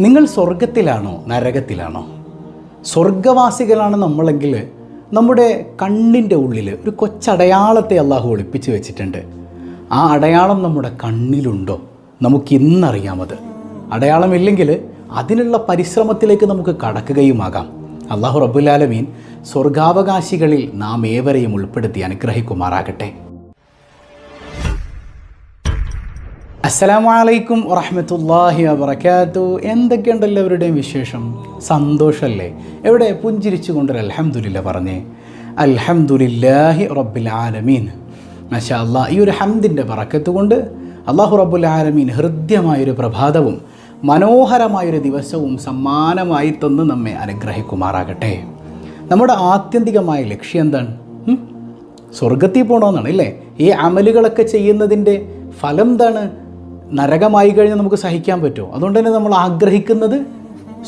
നിങ്ങൾ സ്വർഗത്തിലാണോ നരകത്തിലാണോ? സ്വർഗവാസികളാണ് നമ്മളെങ്കിൽ നമ്മുടെ കണ്ണിന്റെ ഉള്ളിൽ ഒരു കൊച്ചടയാളത്തെ അള്ളാഹു ഒളിപ്പിച്ച് വെച്ചിട്ടുണ്ട്. ആ അടയാളം നമ്മുടെ കണ്ണിലുണ്ടോ? നമുക്ക് നമുക്കിന്നറിയാമത് അടയാളമില്ലെങ്കിൽ അതിനുള്ള പരിശ്രമത്തിലേക്ക് നമുക്ക് കടക്കുകയുമാകാം. അള്ളാഹു റബുലാലമീൻ സ്വർഗാവകാശികളിൽ നാം ഏവരെയും ഉൾപ്പെടുത്തി അനുഗ്രഹിക്കുമാറാകട്ടെ. അസ്സലാമു അലൈക്കും വറഹമത്തല്ലാഹി വബർക്കാത്തു എന്തൊക്കെയുണ്ട് എല്ലാവരുടെയും വിശേഷം? സന്തോഷമല്ലേ എവിടെ പുഞ്ചിരിച്ചു കൊണ്ടൊരു അലഹമുല്ല പറഞ്ഞേ. അലഹമുല്ലാഹി റബ്ബിൽ ആലമീൻ. മഷാ അള്ളാഹ് ഈ ഒരു ഹംദിന്റെ പറക്കത്ത് കൊണ്ട് അള്ളാഹു റബ്ബുൽ ആലമീൻ ഹൃദ്യമായൊരു പ്രഭാതവും മനോഹരമായൊരു ദിവസവും സമ്മാനമായി തന്ന് നമ്മെ അനുഗ്രഹിക്കുമാറാകട്ടെ. നമ്മുടെ ആത്യന്തികമായ ലക്ഷ്യം എന്താണ്? സ്വർഗത്തിൽ പോകണമെന്നാണ് ഇല്ലേ? ഈ അമലുകളൊക്കെ ചെയ്യുന്നതിന്റെ ഫലം എന്താണ്? നരകമായി കഴിഞ്ഞാൽ നമുക്ക് സഹിക്കാൻ പറ്റുമോ? അതുകൊണ്ട് തന്നെ നമ്മൾ ആഗ്രഹിക്കുന്നത്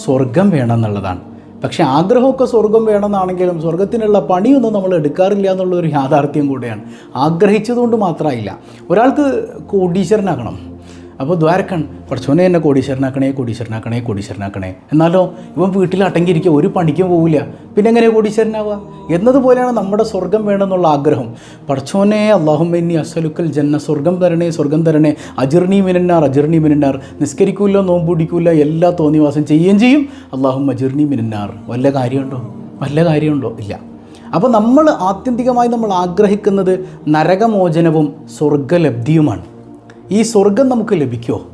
സ്വർഗം വേണം എന്നുള്ളതാണ് പക്ഷേ ആഗ്രഹമൊക്കെ സ്വർഗം വേണമെന്നാണെങ്കിലും സ്വർഗത്തിനുള്ള പണിയൊന്നും നമ്മൾ എടുക്കാറില്ല എന്നുള്ളൊരു യാഥാർത്ഥ്യം കൂടെയാണ്. ആഗ്രഹിച്ചതുകൊണ്ട് മാത്രമായില്ല. ഒരാൾക്ക് കോടീശ്വരനാകണം. അപ്പോൾ ദ്വാരക്കൺ പഠിച്ചോനെ എന്നെ കോടീശ്വരനാക്കണേ കോടീശ്വരനാക്കണേ കോടീശ്വരനാക്കണേ. എന്നാലോ ഇവൻ വീട്ടിൽ അടങ്ങിയിരിക്കുക ഒരു പണിക്കും പോവില്ല. പിന്നെ എങ്ങനെ കോടീശ്വരനാവുക? എന്നതുപോലെയാണ് നമ്മുടെ സ്വർഗം വേണമെന്നുള്ള ആഗ്രഹം. പഠിച്ചോനെ അള്ളാഹുമെന്നി അസലുക്കൽ ജന്ന സ്വർഗം തരണേ സ്വർഗം തരണേ അജിർണി മിനന്നാർ അജിർണി മിനന്നാർ. നിസ്കരിക്കൂല നോമ്പുടിക്കൂല എല്ലാ തോന്നിവാസം ചെയ്യുകയും ചെയ്യും. അള്ളാഹും അജിർണി മിനന്നാർ. വല്ല കാര്യമുണ്ടോ? വല്ല കാര്യമുണ്ടോ? ഇല്ല. അപ്പോൾ നമ്മൾ ആത്യന്തികമായി നമ്മൾ ആഗ്രഹിക്കുന്നത് നരകമോചനവും സ്വർഗലബ്ധിയുമാണ്. ഈ സ്വർഗം നമുക്ക് ലഭിക്കുമോ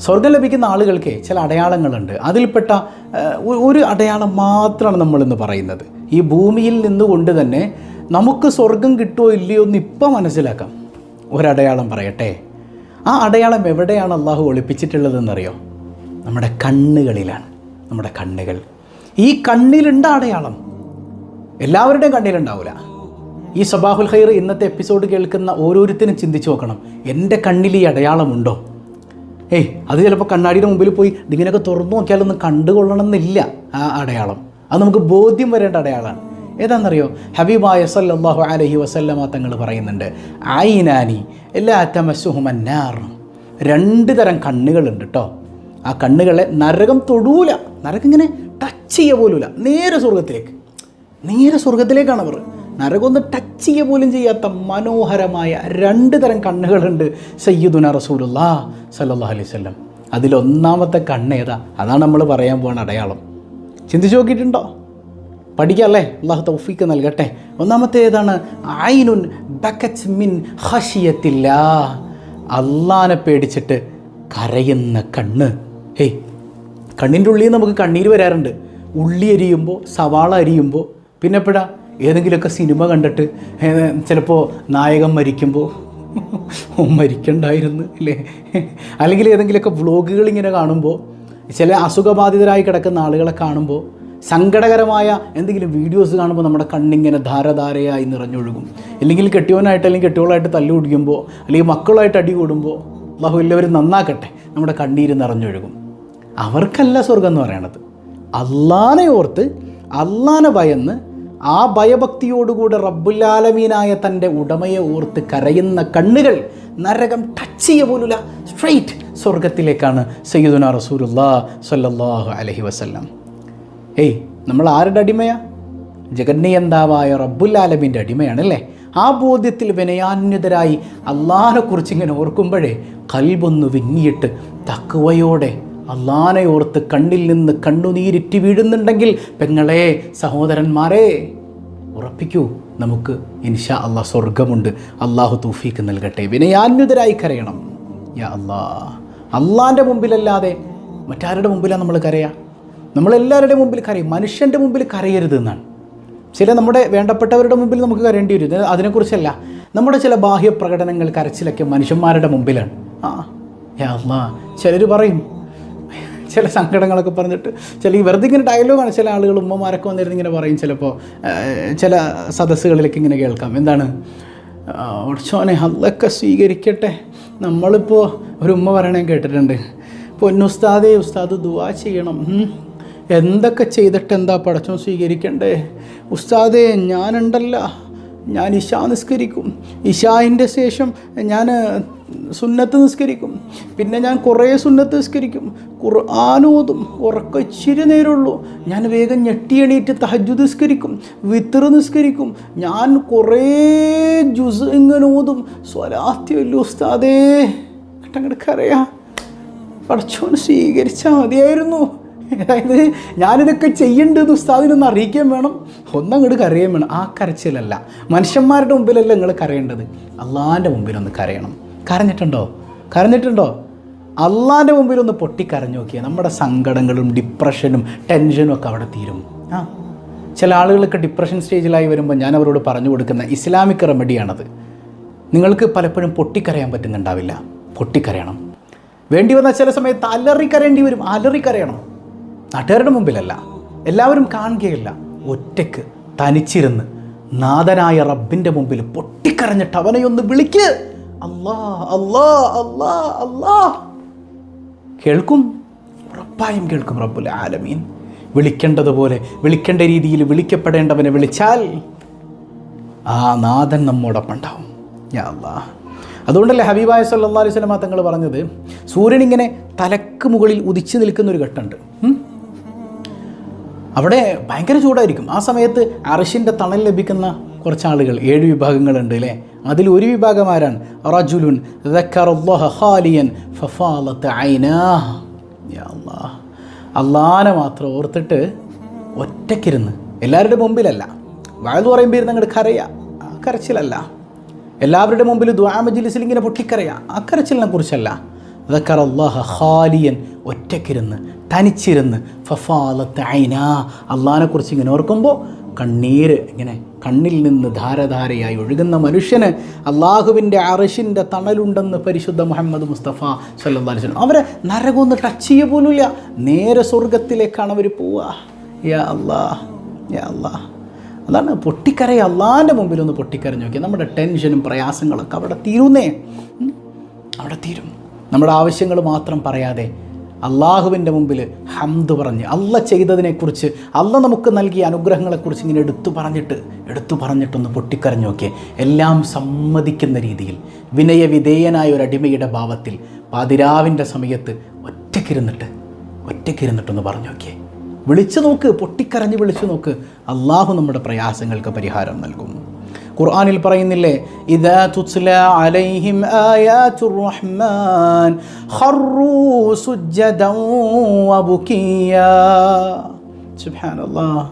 സ്വർഗം ലഭിക്കുന്ന ആളുകൾക്ക് ചില അടയാളങ്ങളുണ്ട്. അതിൽപ്പെട്ട ഒരു അടയാളം മാത്രമാണ് നമ്മളിന്ന് പറയുന്നത്. ഈ ഭൂമിയിൽ നിന്നുകൊണ്ട് തന്നെ നമുക്ക് സ്വർഗം കിട്ടുമോ ഇല്ലയോ എന്ന് ഇപ്പം മനസ്സിലാക്കാം. ഒരടയാളം പറയട്ടെ. ആ അടയാളം എവിടെയാണ് അള്ളാഹു ഒളിപ്പിച്ചിട്ടുള്ളതെന്നറിയോ? നമ്മുടെ കണ്ണുകളിലാണ്. നമ്മുടെ കണ്ണുകൾ. ഈ കണ്ണിലുണ്ട് അടയാളം. എല്ലാവരുടെയും കണ്ണിലുണ്ടാവില്ല ഈ സബാഹുൽ ഖൈർ ഇന്നത്തെ എപ്പിസോഡ് കേൾക്കുന്ന ഓരോരുത്തരും ചിന്തിച്ചു നോക്കണം. എന്റെ കണ്ണിൽ ഈ അടയാളമുണ്ടോ? ഏയ് അത് ചിലപ്പോൾ കണ്ണാടിയുടെ മുമ്പിൽ പോയി ഇതിങ്ങനെയൊക്കെ തുറന്നു നോക്കിയാലൊന്നും കണ്ടുകൊള്ളണം എന്നില്ല ആ അടയാളം. അത് നമുക്ക് ബോധ്യം വരേണ്ട അടയാളമാണ് ഏതാണെന്നറിയോ? ഹബീബായ സല്ലല്ലാഹു അലഹി വസല്ലമ തങ്ങൾ പറയുന്നുണ്ട് ആയിനാനി എല്ലാ തമസുഹുമന്നാർ രണ്ട് തരം കണ്ണുകളുണ്ട് കേട്ടോ ആ കണ്ണുകളെ നരകം തൊടൂല. നരകം ഇങ്ങനെ ടച്ച് ചെയ്യ പോലുമില്ല. നേരെ സ്വർഗത്തിലേക്ക് നേരെ സ്വർഗത്തിലേക്കാണ് അവർ. നരകൊന്ന് ടച്ച് ചെയ്യുക പോലും ചെയ്യാത്ത മനോഹരമായ രണ്ട് തരം കണ്ണുകളുണ്ട് സയ്യിദുന റസൂലുല്ലാ സല്ലാ അലൈഹി അതിലൊന്നാമത്തെ കണ്ണ് ഏതാ? അതാണ് നമ്മൾ പറയാൻ പോകുന്ന അടയാളം. ചിന്തിച്ചു നോക്കിയിട്ടുണ്ടോ? പഠിക്കല്ലേ അള്ളാഹു തൗഫീക്ക് നൽകട്ടെ. ഒന്നാമത്തെ ഏതാണ്? ഐനുൻ ബക്കറ്റ് മിൻ ഹഷിയത്തില്ല അള്ളാനെ പേടിച്ചിട്ട് കരയുന്ന കണ്ണ്. ഹേയ് കണ്ണിന്റെ ഉള്ളിൽ നമുക്ക് കണ്ണീര് വരാറുണ്ട്. ഉള്ളി അരിയുമ്പോൾ സവാള അരിയുമ്പോൾ. പിന്നെ എപ്പോഴാ ഏതെങ്കിലുമൊക്കെ സിനിമ കണ്ടിട്ട് ചിലപ്പോൾ നായകൻ മരിക്കുമ്പോൾ മരിക്കണ്ടായിരുന്നു അല്ലേ അല്ലെങ്കിൽ ഏതെങ്കിലുമൊക്കെ വ്ളോഗുകൾ ഇങ്ങനെ കാണുമ്പോൾ ചില അസുഖബാധിതരായി കിടക്കുന്ന ആളുകളെ കാണുമ്പോൾ സങ്കടകരമായ എന്തെങ്കിലും വീഡിയോസ് കാണുമ്പോൾ നമ്മുടെ കണ്ണിങ്ങനെ ധാരധാരയായി നിറഞ്ഞൊഴുകും. അല്ലെങ്കിൽ കെട്ടിയോനായിട്ട് അല്ലെങ്കിൽ കെട്ടിയോളായിട്ട് തല്ലു കുടിക്കുമ്പോൾ അല്ലെങ്കിൽ മക്കളായിട്ട് അടി കൂടുമ്പോൾ അള്ളാഹു എല്ലാവരും നന്നാക്കട്ടെ നമ്മുടെ കണ്ണീര് നിറഞ്ഞൊഴുകും. അവർക്കല്ല സ്വർഗം എന്ന് പറയണത്. അള്ളാനെ ഓർത്ത് അള്ളാനെ ഭയന്ന് ആ ഭയഭക്തിയോടുകൂടെ റബ്ബുല്ലാലമീനായ തന്റെ ഉടമയെ ഓർത്ത് കരയുന്ന കണ്ണുകൾ നരകം ടച്ച് ചെയ്യ പോലുള്ള സ്ട്രെയിറ്റ് സ്വർഗത്തിലേക്കാണ് സയ്യിദുന റസൂലുല്ലാ സല്ലാഹു അലഹി വസ്ല്ലാം. ഏയ് നമ്മൾ ആരുടെ അടിമയാ? ജഗന്നിയന്താവായ റബ്ബുല്ലാലമീന്റെ അടിമയാണല്ലേ? ആ ബോധ്യത്തിൽ വിനയാന്യതരായി അള്ളാഹിനെക്കുറിച്ച് ഇങ്ങനെ ഓർക്കുമ്പോഴേ കൽബൊന്ന് വിങ്ങിയിട്ട് തക്കുവയോടെ അള്ളാനെ ഓർത്ത് കണ്ണിൽ നിന്ന് കണ്ണുനീരിറ്റി വീഴുന്നുണ്ടെങ്കിൽ പെങ്ങളെ സഹോദരന്മാരെ ഉറപ്പിക്കൂ നമുക്ക് ഇൻഷാ അള്ളാഹ് സ്വർഗമുണ്ട് അള്ളാഹു തൂഫീക്ക് നൽകട്ടെ. വിനയാന്യുതരായി കരയണം. യാ അല്ലാ അള്ളാന്റെ മുമ്പിലല്ലാതെ മറ്റാരുടെ മുമ്പിലാണ് നമ്മൾ കരയാ? നമ്മളെല്ലാവരുടെ മുമ്പിൽ കരയും. മനുഷ്യന്റെ മുമ്പിൽ കരയരുത് എന്നാണ്. ചില നമ്മുടെ വേണ്ടപ്പെട്ടവരുടെ മുമ്പിൽ നമുക്ക് കരയേണ്ടി വരും അതിനെക്കുറിച്ചല്ല. നമ്മുടെ ചില ബാഹ്യ പ്രകടനങ്ങൾ കരച്ചിലൊക്കെ മനുഷ്യന്മാരുടെ മുമ്പിലാണ്. ആ യാ അല്ലാ ചിലർ പറയും ചില സങ്കടങ്ങളൊക്കെ പറഞ്ഞിട്ട് ചില ഈ വെറുതെ ഇങ്ങനെ ഡയലോഗാണ് ചില ആളുകൾ ഉമ്മമാരൊക്കെ വന്നിരുന്ന് ഇങ്ങനെ പറയും ചിലപ്പോൾ ചില സദസ്സുകളിലൊക്കെ ഇങ്ങനെ കേൾക്കാം. എന്താണ്? ഉടച്ചോനെ അതൊക്കെ സ്വീകരിക്കട്ടെ. നമ്മളിപ്പോൾ ഒരു ഉമ്മ പറയണേ കേട്ടിട്ടുണ്ട്. പൊന്നുസ്താദേ ഉസ്താദ് ദുവാ ചെയ്യണം. എന്തൊക്കെ ചെയ്തിട്ട് എന്താ പടച്ചോൻ സ്വീകരിക്കണ്ടേ? ഉസ്താദേ ഞാനുണ്ടല്ല. ഞാൻ ഇഷ നിസ്കരിക്കും. ഇഷായിന്റെ ശേഷം ഞാൻ സുന്നത്ത് നിസ്കരിക്കും. പിന്നെ ഞാൻ കുറേ സുന്നത്ത് നിസ്കരിക്കും. ഖുർആാനോതും ഉറക്കം ഇച്ചിരി നേരമുള്ളൂ ഞാൻ വേഗം ഞെട്ടി എണീറ്റ് തഹജു നിസ്കരിക്കും. വിത്തറ് നിസ്കരിക്കും. ഞാൻ കുറേ ജുസ് ഇങ്ങനെ ഓതും. സ്വലാത്തിയല്ലോ ഉസ്താദേ എന്നിട്ടങ്ങോട്ട് കരയാ. സ്വീകരിച്ചാൽ മതിയായിരുന്നു. അതായത് ഞാനിതൊക്കെ ചെയ്യേണ്ടത് ഉസ്താദിനൊന്ന് അറിയിക്കാൻ വേണം. ഒന്നങ്ങോട്ട് കരയാൻ വേണം. ആ കരച്ചിലല്ല. മനുഷ്യന്മാരുടെ മുമ്പിലല്ല നിങ്ങൾ കരയേണ്ടത്. അള്ളാന്റെ മുമ്പിലൊന്ന് കരയണം. കരഞ്ഞിട്ടുണ്ടോ? കരഞ്ഞിട്ടുണ്ടോ? അള്ളാന്റെ മുമ്പിൽ ഒന്ന് പൊട്ടിക്കരഞ്ഞു നോക്കിയാൽ നമ്മുടെ സങ്കടങ്ങളും ഡിപ്രഷനും ടെൻഷനും ഒക്കെ അവിടെ തീരും. ആ. ചില ആളുകളൊക്കെ ഡിപ്രഷൻ സ്റ്റേജിലായി വരുമ്പോൾ ഞാൻ അവരോട് പറഞ്ഞു കൊടുക്കുന്ന ഇസ്ലാമിക് റെമഡിയാണത് നിങ്ങൾക്ക് പലപ്പോഴും പൊട്ടിക്കരയാൻ പറ്റുന്നുണ്ടാവില്ല. പൊട്ടിക്കരയണം. വേണ്ടി വന്നാൽ ചില സമയത്ത് അലറിക്കരയേണ്ടി വരും. അലറിക്കരയണം. നാട്ടുകാരുടെ മുമ്പിലല്ല. എല്ലാവരും കാണുകയില്ല. ഒറ്റയ്ക്ക് തനിച്ചിരുന്ന് നാഥനായ റബ്ബിന്റെ മുമ്പിൽ പൊട്ടിക്കരഞ്ഞിട്ട് അവനെ ഒന്ന് വിളിക്ക്. അല്ലാ അല്ലാ അല്ലാ അല്ലാ. കേൾക്കും? ഉറപ്പായും കേൾക്കും റബ്ബുൽ ആലമീൻ. വിളിക്കേണ്ടതുപോലെ വിളിക്കേണ്ട രീതിയിൽ വിളിക്കപ്പെടേണ്ടവനെ വിളിച്ചാൽ ആ നാഥൻ നമ്മോടൊപ്പം ഉണ്ടാവും. യാ അല്ലാ. അതുകൊണ്ടല്ലേ ഹബീബായ സല്ലാ അലൈഹി സ്വലമ തങ്ങൾ പറഞ്ഞത് സൂര്യൻ ഇങ്ങനെ തലക്ക് മുകളിൽ ഉദിച്ചു നിൽക്കുന്ന ഒരു ഘട്ടമുണ്ട് അവിടെ ഭയങ്കര ചൂടായിരിക്കും. ആ സമയത്ത് അറിഷിന്റെ തണൽ ലഭിക്കുന്ന കുറച്ച് ആളുകൾ ഏഴ് വിഭാഗങ്ങളുണ്ട് അല്ലേ? അതിൽ ഒരു വിഭാഗം ആരാണ്? റജുലുൻ ഖാലിയൻ അള്ളാനെ മാത്രം ഓർത്തിട്ട് ഒറ്റയ്ക്കിരുന്ന്. എല്ലാവരുടെ മുമ്പിലല്ല. വഴന്ന് പറയുമ്പോൾ ഇരുന്ന് അങ്ങോട്ട് കരയാ. ആ കരച്ചിലല്ല. എല്ലാവരുടെ മുമ്പിൽ ദ്വാമജിലിസിൽ ഇങ്ങനെ പൊട്ടിക്കരയാ. ആ കരച്ചിലിനെ കുറിച്ചല്ല. ദക്കർ അള്ളാഹ ഖാലിയൻ ഒറ്റയ്ക്കിരുന്ന് തനിച്ചിരുന്ന് ഫഫാലത്ത് ഐന അള്ളഹാനെക്കുറിച്ച് കുറിച്ച് ഇങ്ങനെ ഓർക്കുമ്പോൾ കണ്ണീര് ഇങ്ങനെ കണ്ണിൽ നിന്ന് ധാരധാരയായി ഒഴുകുന്ന മനുഷ്യന് അള്ളാഹുവിന്റെ അറിഷിന്റെ തണലുണ്ടെന്ന് പരിശുദ്ധ മുഹമ്മദ് മുസ്തഫ സല്ലാ വസല്ലം അവരെ നരകമൊന്ന് ടച്ച് ചെയ്യ പോലുമില്ല. നേരെ സ്വർഗത്തിലേക്കാണ് അവർ പോവുക. യാ അല്ലാ യാ അല്ലാ അതാണ് പൊട്ടിക്കരയ അള്ളാന്റെ മുമ്പിൽ ഒന്ന് പൊട്ടിക്കരഞ്ഞ് നോക്കിയാൽ നമ്മുടെ ടെൻഷനും പ്രയാസങ്ങളൊക്കെ അവിടെ തീരുന്നേ. അവിടെ തീരും. നമ്മുടെ ആവശ്യങ്ങൾ മാത്രം പറയാതെ അള്ളാഹുവിന്റെ മുമ്പിൽ ഹംദ് പറഞ്ഞ് അല്ല ചെയ്തതിനെക്കുറിച്ച് അല്ല നമുക്ക് നൽകിയ അനുഗ്രഹങ്ങളെക്കുറിച്ച് ഇങ്ങനെ എടുത്തു പറഞ്ഞിട്ട് എടുത്തു പറഞ്ഞിട്ടൊന്ന് പൊട്ടിക്കരഞ്ഞു നോക്കിയേ. എല്ലാം സമ്മതിക്കുന്ന രീതിയിൽ വിനയവിധേയനായ ഒരു അടിമയുടെ ഭാവത്തിൽ പാതിരാവിന്റെ സമയത്ത് ഒറ്റയ്ക്കിരുന്നിട്ട് ഒറ്റയ്ക്കിരുന്നിട്ടൊന്ന് പറഞ്ഞു നോക്കിയേ. വിളിച്ചു നോക്ക് പൊട്ടിക്കരഞ്ഞ് വിളിച്ചു നോക്ക്. അള്ളാഹു നമ്മുടെ പ്രയാസങ്ങൾക്ക് പരിഹാരം നൽകും ഖുർആനിൽ പറയുന്നില്ലേ ഇദാ തുസ്ല അലൈഹിം റഹ്മാൻ ഖറൂ സുബ്ഹാനല്ലാഹ്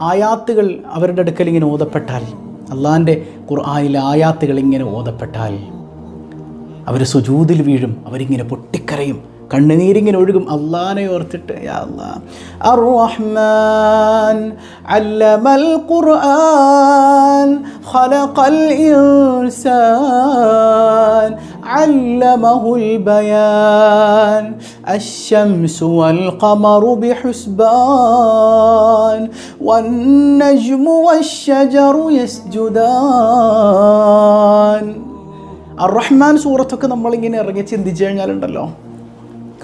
ആയാത്തുകൾ അവരുടെ അടുക്കൽ ഇങ്ങനെ ഓതപ്പെട്ടാൽ അള്ളാന്റെ ഖുർആാനിലെ ആയാത്തുകൾ ഇങ്ങനെ ഓതപ്പെട്ടാൽ അവർ സുജൂതിൽ വീഴും അവരിങ്ങനെ പൊട്ടിക്കരയും. കണ്ണുനീരിങ്ങനെ ഒഴുകും അള്ളാനെ ഓർത്തിട്ട് യാ അല്ലാ അർ-റഹ്മാൻ അല്ലമൽ ഖുർആൻ ഖലഖൽ ഇൻസാൻ അല്ലമഹുൽ ബയാൻ الشمس والقمر بحسبان والنجم والشجر يسجدان അറഹ്മാൻ സൂറത്തൊക്കെ നമ്മളിങ്ങനെ ഇറങ്ങി ചിന്തിച്ചു കഴിഞ്ഞാലുണ്ടല്ലോ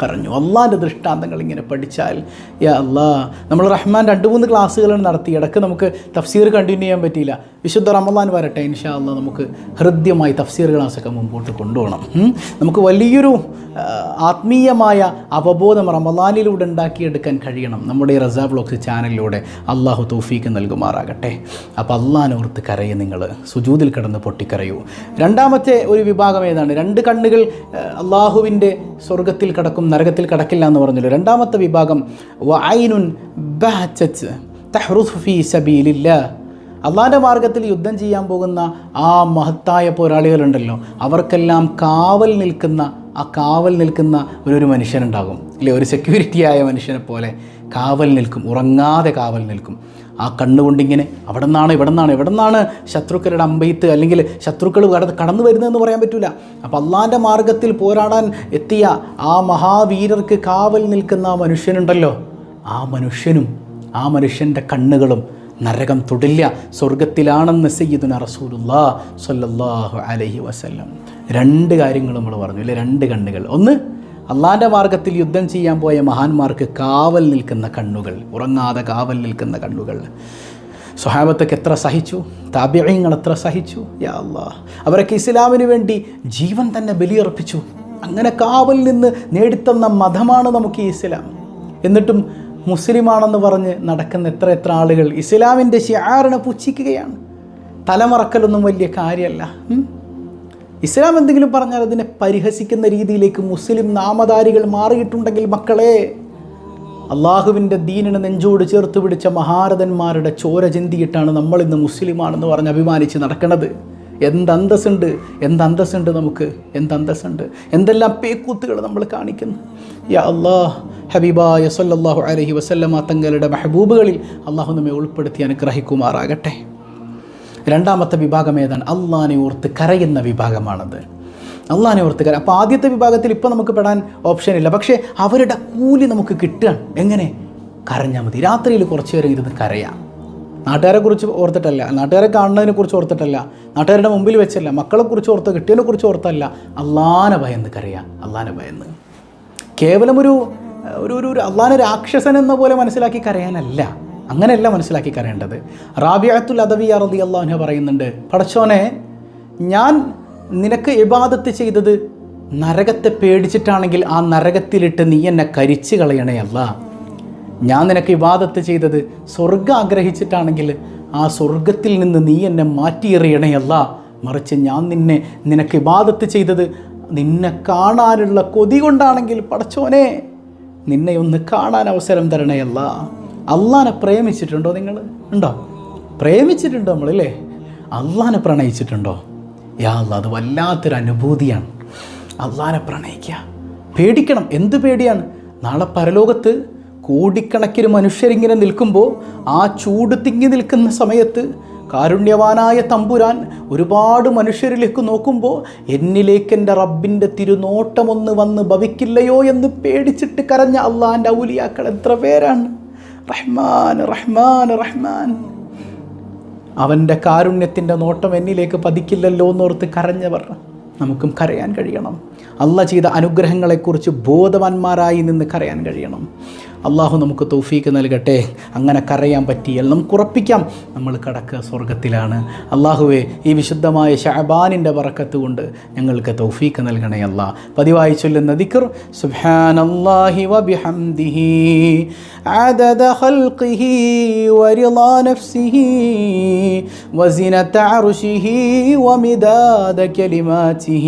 കരഞ്ഞു. അള്ളാന്റെ ദൃഷ്ടാന്തങ്ങൾ ഇങ്ങനെ പഠിച്ചാൽ യാ അള്ളാ നമ്മൾ റഹ്മാൻ രണ്ട് മൂന്ന് ക്ലാസ്സുകളാണ് നടത്തി ഇടയ്ക്ക് നമുക്ക് തഫ്സീർ കണ്ടിന്യൂ ചെയ്യാൻ പറ്റിയില്ല. വിശുദ്ധ റമദാൻ വരട്ടെ ഇൻഷാ അല്ലാ നമുക്ക് ഹൃദ്യമായി തഫ്സീർ ക്ലാസ്സൊക്കെ മുമ്പോട്ട് കൊണ്ടുപോകണം. നമുക്ക് വലിയൊരു ആത്മീയമായ അവബോധം റമദാനിലൂടെ ഉണ്ടാക്കിയെടുക്കാൻ കഴിയണം. നമ്മുടെ ഈ റസാ ബ്ലോക്സ് ചാനലിലൂടെ അള്ളാഹു തൗഫീക്ക് നൽകുമാറാകട്ടെ. അപ്പോൾ അള്ളാഹിനോർത്ത് കരയെ നിങ്ങൾ സുജൂതിൽ കിടന്ന് പൊട്ടിക്കരയൂ. രണ്ടാമത്തെ ഒരു വിഭാഗം ഏതാണ്? രണ്ട് കണ്ണുകൾ അള്ളാഹുവിന്റെ സ്വർഗത്തിൽ കടക്കും നരകത്തിൽ കടക്കില്ല എന്ന് പറഞ്ഞല്ലോ. രണ്ടാമത്തെ വിഭാഗം വൈനുൻ ബാച്ചു തഹ്റുഫ് ഫീ സബീലില്ല അള്ളാന്റെ മാർഗത്തിൽ യുദ്ധം ചെയ്യാൻ പോകുന്ന ആ മഹത്തായ പോരാളികളുണ്ടല്ലോ. അവർക്കെല്ലാം കാവൽ നിൽക്കുന്ന ആ കാവൽ നിൽക്കുന്ന ഒരു മനുഷ്യനുണ്ടാകും. അല്ലെ ഒരു സെക്യൂരിറ്റിയായ മനുഷ്യനെ പോലെ കാവൽ നിൽക്കും ഉറങ്ങാതെ കാവൽ നിൽക്കും. ആ കണ്ണുകൊണ്ടിങ്ങനെ അവിടെ നിന്നാണ് ഇവിടെ നിന്നാണ് ഇവിടെ നിന്നാണ് ശത്രുക്കളുടെ അമ്പെയ്ത്ത് അല്ലെങ്കിൽ ശത്രുക്കൾ കടന്ന് കടന്നു വരുന്നതെന്ന് പറയാൻ പറ്റില്ല അപ്പോൾ അള്ളാന്റെ മാർഗത്തിൽ പോരാടാൻ എത്തിയ ആ മഹാവീരർക്ക് കാവൽ നിൽക്കുന്ന ആ മനുഷ്യനുണ്ടല്ലോ. ആ മനുഷ്യനും ആ മനുഷ്യന്റെ കണ്ണുകളും നരകം തൊടില്ല സ്വർഗത്തിലാണെന്ന് സയ്യിദുന റസൂലുല്ലാ സ്വല്ലല്ലാഹു അലൈഹി വസല്ലം. രണ്ട് കാര്യങ്ങൾ നമ്മൾ പറഞ്ഞു അല്ലേ രണ്ട് കണ്ണുകൾ. ഒന്ന് അള്ളാന്റെ മാർഗത്തിൽ യുദ്ധം ചെയ്യാൻ പോയ മഹാന്മാർക്ക് കാവൽ നിൽക്കുന്ന കണ്ണുകൾ ഉറങ്ങാതെ കാവൽ നിൽക്കുന്ന കണ്ണുകൾ. സ്വഹാബത്തൊക്കെ എത്ര സഹിച്ചു? താബ്യങ്ങൾ എത്ര സഹിച്ചു? യാ അല്ലാ അവരൊക്കെ ഇസ്ലാമിന് വേണ്ടി ജീവൻ തന്നെ ബലിയർപ്പിച്ചു. അങ്ങനെ കാവൽ നിന്ന് നേടിത്തന്ന മതമാണ് നമുക്ക് ഈ ഇസ്ലാം. എന്നിട്ടും മുസ്ലിമാണെന്ന് പറഞ്ഞ് നടക്കുന്ന എത്ര എത്ര ആളുകൾ ഇസ്ലാമിന്റെ ഷിയാറിനെ പുച്ഛിക്കുകയാണ്. തലമറക്കലൊന്നും വലിയ കാര്യമല്ല. ഇസ്ലാം എന്തെങ്കിലും പറഞ്ഞാൽ അതിനെ പരിഹസിക്കുന്ന രീതിയിലേക്ക് മുസ്ലിം നാമധാരികൾ മാറിയിട്ടുണ്ടെങ്കിൽ മക്കളെ അള്ളാഹുവിന്റെ ദീനിനെ നെഞ്ചോട് ചേർത്ത് പിടിച്ച മഹാരഥന്മാരുടെ ചോര ചിന്തിയിട്ടാണ് നമ്മളിന്ന് മുസ്ലിമാണെന്ന് പറഞ്ഞ് അഭിമാനിച്ച് നടക്കുന്നത്. എന്ത് അന്തസ്സുണ്ട്? എന്ത് അന്തസ്സുണ്ട് നമുക്ക്? എന്ത് അന്തസ്സുണ്ട്? എന്തെല്ലാം പേക്കൂത്തുകൾ നമ്മൾ കാണിക്കുന്നു? യാ അള്ളാഹ് ഹബീബായ സല്ലല്ലാഹു അലഹി വസല്ലമ തങ്ങളുടെ മെഹബൂബുകളിൽ അള്ളാഹു നമ്മെ ഉൾപ്പെടുത്തി അനുഗ്രഹിക്കുമാറാകട്ടെ. രണ്ടാമത്തെ വിഭാഗം ഏതാണ്? അള്ളാനെ ഓർത്ത് കരയുന്ന വിഭാഗമാണത്. അള്ളാഹിനെ ഓർത്ത് കര അപ്പോൾ ആദ്യത്തെ വിഭാഗത്തിൽ ഇപ്പോൾ നമുക്ക് പെടാൻ ഓപ്ഷൻ ഇല്ല. പക്ഷേ അവരുടെ കൂലി നമുക്ക് കിട്ടുകയാണ്. എങ്ങനെ? കരഞ്ഞാൽ മതി. രാത്രിയിൽ കുറച്ച് നേരം ഇരുന്ന് കരയാം. നാട്ടുകാരെ കുറിച്ച് ഓർത്തിട്ടല്ല നാട്ടുകാരെ കാണുന്നതിനെ കുറിച്ച് ഓർത്തിട്ടല്ല നാട്ടുകാരുടെ മുമ്പിൽ വെച്ചല്ല മക്കളെ കുറിച്ച് ഓർത്ത് കിട്ടിയതിനെ കുറിച്ച് ഓർത്തല്ല. അള്ളാനെ ഭയന്ന് കരയാം അള്ളാനെ ഭയന്ന്. കേവലം ഒരു ഒരു ഒരു ഒരു അള്ളാനെ രാക്ഷസൻ എന്ന പോലെ മനസ്സിലാക്കി കരയാനല്ല അങ്ങനെയല്ല മനസ്സിലാക്കി കരയേണ്ടത്. റാബിയത്തുൽ അദവി അറദി അള്ളാഹുന പറയുന്നുണ്ട് പടച്ചോനെ ഞാൻ നിനക്ക് ഇബാദത്ത് ചെയ്തത് നരകത്തെ പേടിച്ചിട്ടാണെങ്കിൽ ആ നരകത്തിലിട്ട് നീ എന്നെ കരിച്ചു കളയണേ അല്ല ഞാൻ നിനക്ക് വിവാദത്ത് ചെയ്തത് സ്വർഗം ആഗ്രഹിച്ചിട്ടാണെങ്കിൽ ആ സ്വർഗത്തിൽ നിന്ന് നീ എന്നെ മാറ്റിയെറിയണയല്ല മറിച്ച് ഞാൻ നിന്നെ നിനക്ക് വിവാദത്ത് ചെയ്തത് നിന്നെ കാണാനുള്ള കൊതി കൊണ്ടാണെങ്കിൽ പടച്ചോനെ നിന്നെ ഒന്ന് കാണാൻ അവസരം തരണയല്ല അള്ളാനെ പ്രേമിച്ചിട്ടുണ്ടോ നിങ്ങൾ? ഉണ്ടോ? പ്രേമിച്ചിട്ടുണ്ടോ നമ്മളല്ലേ? അള്ളാനെ പ്രണയിച്ചിട്ടുണ്ടോ? യാ അത് വല്ലാത്തൊരു അനുഭൂതിയാണ്. അള്ളാനെ പ്രണയിക്കുക. പേടിക്കണം. എന്ത് പേടിയാണ്? നാളെ പരലോകത്ത് കോടിക്കണക്കിന് മനുഷ്യരിങ്ങനെ നിൽക്കുമ്പോൾ ആ ചൂട് തിങ്ങി നിൽക്കുന്ന സമയത്ത് കാരുണ്യവാനായ തമ്പുരാൻ ഒരുപാട് മനുഷ്യരിലേക്ക് നോക്കുമ്പോൾ എന്നിലേക്ക് എന്റെ റബ്ബിന്റെ തിരുനോട്ടമൊന്ന് വന്ന് ഭവിക്കില്ലയോ എന്ന് പേടിച്ചിട്ട് കരഞ്ഞ അള്ളാന്റെ ഔലിയാക്കൾ എത്ര പേരാണ്? റഹ്മാൻ റഹ്മാൻ റഹ്മാൻ. അവന്റെ കാരുണ്യത്തിന്റെ നോട്ടം എന്നിലേക്ക് പതിക്കില്ലല്ലോ എന്നോർത്ത് കരഞ്ഞവർ നമുക്കും കരയാൻ കഴിയണം. അല്ല ചെയ്ത അനുഗ്രഹങ്ങളെക്കുറിച്ച് ബോധവാന്മാരായി നിന്ന് കരയാൻ കഴിയണം. അള്ളാഹു നമുക്ക് തൗഫീക്ക് നൽകട്ടെ അങ്ങനെ കരയാൻ പറ്റിയാൽ നമുക്ക് ഉറപ്പിക്കാം നമ്മൾ കടക്കുക സ്വർഗത്തിലാണ് അള്ളാഹുവെ ഈ വിശുദ്ധമായ ഷഹബാനിൻ്റെ വറക്കത്ത് കൊണ്ട് ഞങ്ങൾക്ക് തൗഫീക്ക് നൽകണേ അല്ല പതിവായി ചൊല്ലുന്ന ദിക്കർ സുബ്ഹാനല്ലാഹി വബിഹംദിഹി عدد خلقه ورضا نفسه وزنة عرشه ومداد كلماته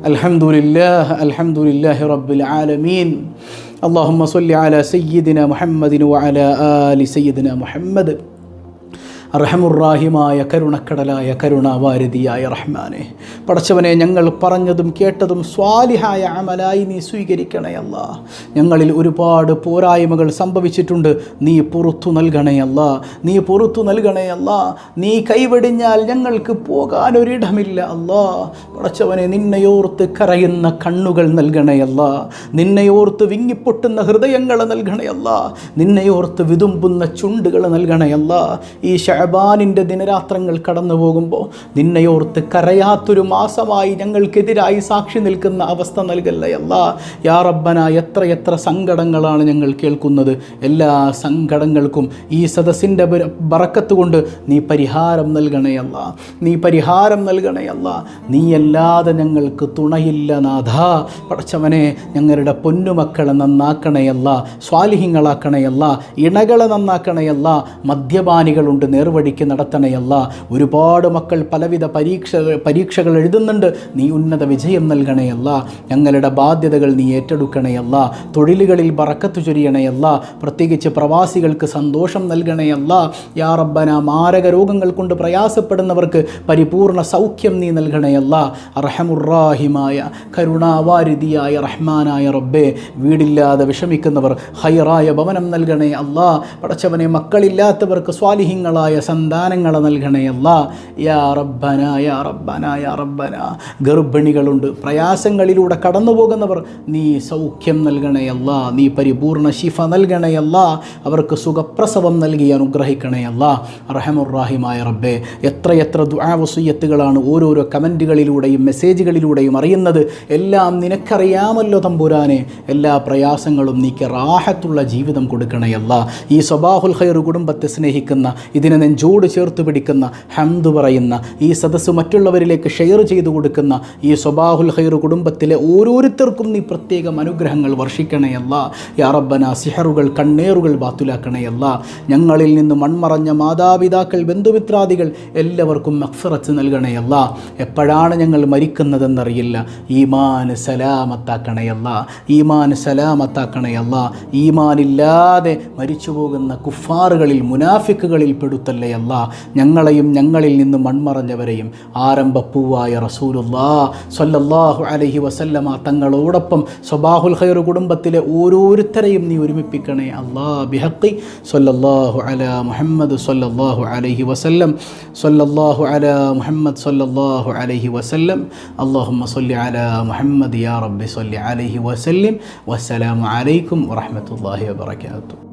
الحمد لله الحمد لله رب العالمين. اللهم صل على سيدنا محمد وعلى آل سيدنا محمد. അർഹമുറാഹിമായ കരുണക്കടലായ കരുണാവാരതിയായ റഹ്മാനെ. പടച്ചവനെ ഞങ്ങൾ പറഞ്ഞതും കേട്ടതും സ്വാലിഹായ അമലായി നീ സ്വീകരിക്കണയല്ല ഞങ്ങളിൽ ഒരുപാട് പോരായ്മകൾ സംഭവിച്ചിട്ടുണ്ട്. നീ പുറത്തു നൽകണയല്ല നീ പുറത്തു നൽകണയല്ല നീ കൈവെടിഞ്ഞാൽ ഞങ്ങൾക്ക് പോകാൻ ഒരിടമില്ല അല്ലാ. പടച്ചവനെ നിന്നെയോർത്ത് കരയുന്ന കണ്ണുകൾ നൽകണയല്ല നിന്നെയോർത്ത് വിങ്ങിപ്പൊട്ടുന്ന ഹൃദയങ്ങൾ നൽകണയല്ല നിന്നെയോർത്ത് വിതുമ്പുന്ന ചുണ്ടുകൾ നൽകണയല്ല ഈ ഷഹബാനിന്റെ ദിനരാത്രങ്ങൾ കടന്നു പോകുമ്പോൾ നിന്നെയോർത്ത് കരയാത്തൊരു മാസമായി ഞങ്ങൾക്കെതിരായി സാക്ഷി നിൽക്കുന്ന അവസ്ഥ നൽകല്ലയല്ല യാ റബ്ബന എത്ര എത്ര സങ്കടങ്ങളാണ് ഞങ്ങൾ കേൾക്കുന്നത്. എല്ലാ സങ്കടങ്ങൾക്കും ഈ സദസ്സിന്റെ ബറക്കത്ത് കൊണ്ട് നീ പരിഹാരം നൽകണയല്ല നീ പരിഹാരം നൽകണയല്ല നീയല്ലാതെ ഞങ്ങൾക്ക് തുണയില്ല നാഥ. പടച്ചവനെ ഞങ്ങളുടെ പൊന്നുമക്കളെ നന്നാക്കണയല്ല സ്വാലിഹിങ്ങളാക്കണയല്ല ഇണകളെ നന്നാക്കണയല്ല മദ്യപാനികളുണ്ട് നേർ നേർവഴിക്ക് നടത്തണയല്ല ഒരുപാട് മക്കൾ പലവിധ പരീക്ഷ പരീക്ഷകൾ എഴുതുന്നുണ്ട്. നീ ഉന്നത വിജയം നൽകണയല്ല ഞങ്ങളുടെ ബാധ്യതകൾ നീ ഏറ്റെടുക്കണയല്ല തൊഴിലുകളിൽ ബറക്കത്ത് ചൊരിയണയല്ല പ്രത്യേകിച്ച് പ്രവാസികൾക്ക് സന്തോഷം നൽകണയല്ല യാ റബ്ബന മാരക രോഗങ്ങൾ കൊണ്ട് പ്രയാസപ്പെടുന്നവർക്ക് പരിപൂർണ സൗഖ്യം നീ നൽകണയല്ല അർഹമുറാഹിമായ കരുണാവാരിതിയായ റഹ്മാനായ റബ്ബെ വീടില്ലാതെ വിഷമിക്കുന്നവർ ഹൈറായ ഭവനം നൽകണേ അല്ലാ. പടച്ചവനെ മക്കളില്ലാത്തവർക്ക് സ്വാലിഹിങ്ങളായ സന്താനങ്ങളെ നൽകണേ അല്ലാ. യാ റബ്ബന യാ റബ്ബന യാ റബ്ബന. ഗർഭിണികളുണ്ട്. പ്രയാസങ്ങളിലൂടെ കടന്നു പോകുന്നവർ നീ സൗഖ്യം നൽകണേ അല്ലാ. നീ പരിപൂർണ ശിഫ നൽകണേ അല്ലാ. അവർക്ക് സുഖപ്രസവം നൽകി അനുഗ്രഹിക്കണേ അല്ലാ. റഹമുറാഹിമായ റബ്ബേ എത്രയെത്ര ദുആവസുയ്യത്തുകളാണ് ഓരോരോ കമന്റുകളിലൂടെയും മെസ്സേജുകളിലൂടെയും അറിയുന്നത്. എല്ലാം നിനക്കറിയാമല്ലോ തമ്പുരാനെ. എല്ലാ പ്രയാസങ്ങളും നീക്കി റാഹത്തുള്ള ജീവിതം കൊടുക്കണയല്ല ഈ സ്വബാഹുൽ ഖൈർ കുടുംബത്തെ സ്നേഹിക്കുന്ന ഇതിനെ നെഞ്ചോട് ചേർത്ത് പിടിക്കുന്ന ഹംദ് പറയുന്ന ഈ സദസ്സ് മറ്റുള്ളവരിലേക്ക് ഷെയർ ചെയ്തു കൊടുക്കുന്ന ഈ സ്വബാഹുൽ ഹൈർ കുടുംബത്തിലെ ഓരോരുത്തർക്കും നീ പ്രത്യേകം അനുഗ്രഹങ്ങൾ വർഷിക്കണയല്ല. യാറബ്ബന സിഹറുകൾ കണ്ണേറുകൾ ബാത്തുലാക്കണയല്ല. ഞങ്ങളിൽ നിന്ന് മൺമറഞ്ഞ മാതാപിതാക്കൾ ബന്ധുമിത്രാദികൾ എല്ലാവർക്കും മക്സറച്ച് നൽകണയല്ല. എപ്പോഴാണ് ഞങ്ങൾ മരിക്കുന്നതെന്നറിയില്ല. ഈമാൻ സലാമത്താക്കണയല്ല. ഈമാൻ സലാമത്താക്കണയല്ല. ഈമാനില്ലാതെ മരിച്ചു പോകുന്ന കുഫാറുകളിൽ മുനാഫിക്കുകളിൽ പെടുത്തല്ലയല്ല ഞങ്ങളെയും ഞങ്ങളിൽ നിന്ന് മൺമറഞ്ഞവരെയും പൂവായ റസൂലുല്ലാ സൊല്ലാഹു അലഹി വസല്ലമ തങ്ങളോടൊപ്പം സ്വബാഹുൽ ഖൈർ കുടുംബത്തിലെ ഓരോരുത്തരെയും നീ ഒരുമിപ്പിക്കണേ അല്ലാ ബിഹക്കി സൊല്ലാഹു അല മുഹമ്മദ് സൊല്ലാഹു അലഹി വസല്ലം. സൊല്ലാഹു അല മുഹമ്മദ് സൊല്ലാഹു അലഹി വസല്ലം. അല്ലാഹുമ്മ സൊല്ലി അല മുഹമ്മദ് യാ റബ്ബി സൊല്ലി അലൈഹി വസല്ലം. വസ്സലാമു അലൈക്കും വറഹ്മത്തുള്ളാഹി വബറകാതുഹു.